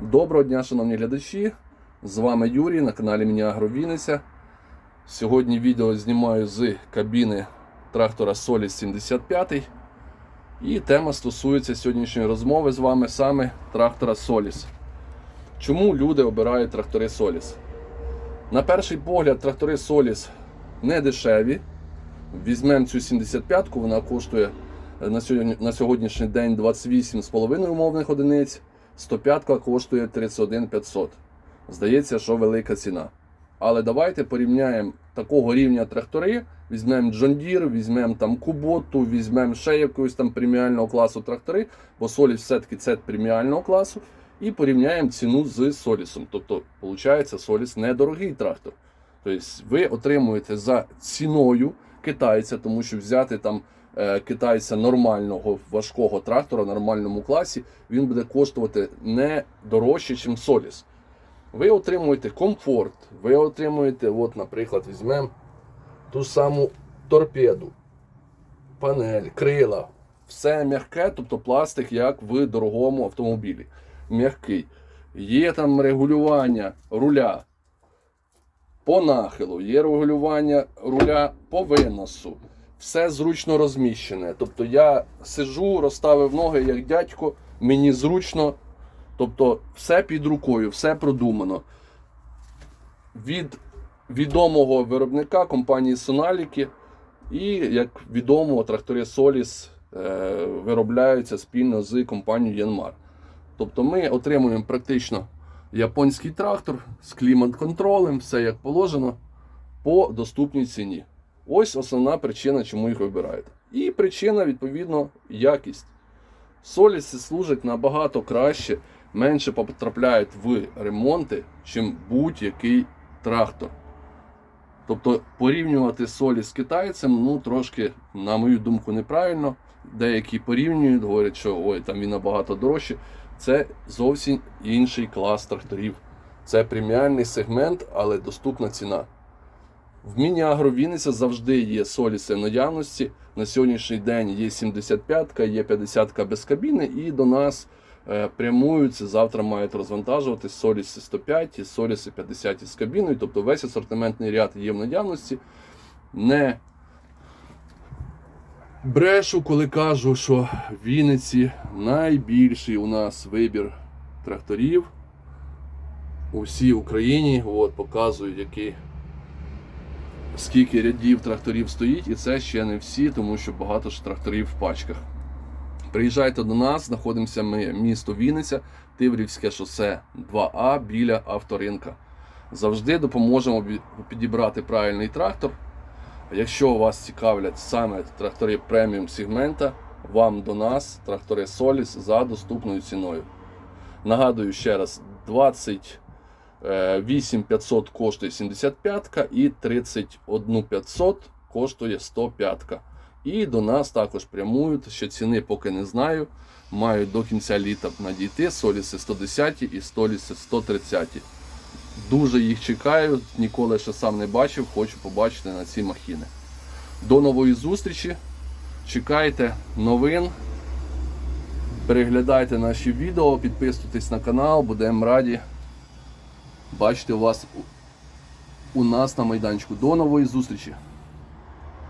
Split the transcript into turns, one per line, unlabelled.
Доброго дня, шановні глядачі! З вами Юрій на каналі Мініагро Вінниця. Сьогодні відео знімаю з кабіни трактора Solis 75. І тема стосується сьогоднішньої розмови з вами саме трактора Solis. Чому люди обирають трактори Solis? На перший погляд, трактори Solis не дешеві. Візьмемо цю 75-ку, вона коштує на сьогоднішній день 28,5 умовних одиниць. 105 коштує 31 500. Здається, що велика ціна. Але давайте порівняємо такого рівня трактори. Візьмемо John Deere, візьмемо там Kubota, візьмемо ще якогось там преміального класу трактори, бо Solis все-таки це преміального класу. І порівняємо ціну з Солісом. Тобто, виходить, Solis недорогий трактор. Тобто ви отримуєте за ціною китайця, тому що взяти там китайця нормального важкого трактора в нормальному класі, він буде коштувати не дорожче, ніж Соліс. Ви отримуєте комфорт, ви отримуєте, от, наприклад, візьмемо ту саму торпеду, панель, крила. Все м'яке, тобто пластик, як в дорогому автомобілі. М'який. Є там регулювання руля по нахилу, є регулювання руля по виносу. Все зручно розміщене. Тобто я сижу, розставив ноги як дядько, мені зручно. Тобто все під рукою, все продумано. Від відомого виробника компанії Sonaliki і, як відомо, трактори Solis е, виробляються спільно з компанією Yanmar. Тобто ми отримуємо практично японський трактор з клімат-контролем, все як положено, по доступній ціні. Ось основна причина, чому їх вибирають. І причина, відповідно, якість. Соліси служать набагато краще, менше потрапляють в ремонти, чим будь-який трактор. Тобто порівнювати солі з китайцем, ну трошки, на мою думку, неправильно. Деякі порівнюють, говорять, що ой, там він набагато дорожче. Це зовсім інший клас тракторів. Це преміальний сегмент, але доступна ціна. В міні-агровінниця завжди є соліси наявності. На сьогоднішній день є 75-ка, є 50-ка без кабіни, і до нас е, прямуються. Завтра мають розвантажувати соліси 105 і соліси 50 з кабіною. Тобто весь асортиментний ряд є в наявності. Не брешу, коли кажу, що в Вінниці найбільший у нас вибір тракторів у всій Україні. От, показують, який скільки рядів тракторів стоїть, і це ще не всі, тому що багато ж тракторів в пачках. Приїжджайте до нас, знаходимося ми місто Вінниця, Тиврівське шосе 2А біля авторинка. Завжди допоможемо підібрати правильний трактор. Якщо вас цікавлять саме трактори преміум сегмента, вам до нас трактори Solis за доступною ціною. Нагадую ще раз, 20 8500 коштує 75 і 31 500 коштує 105. І до нас також прямують, ще ціни поки не знаю. Мають до кінця літа надійти соліси 110 і соліси 130. Дуже їх чекаю, ніколи ще сам не бачив, хочу побачити на ці махіни. До нової зустрічі. Чекайте новин. Переглядайте наші відео, підписуйтесь на канал, будемо раді бачити вас у- нас на майданчику. До нової зустрічі!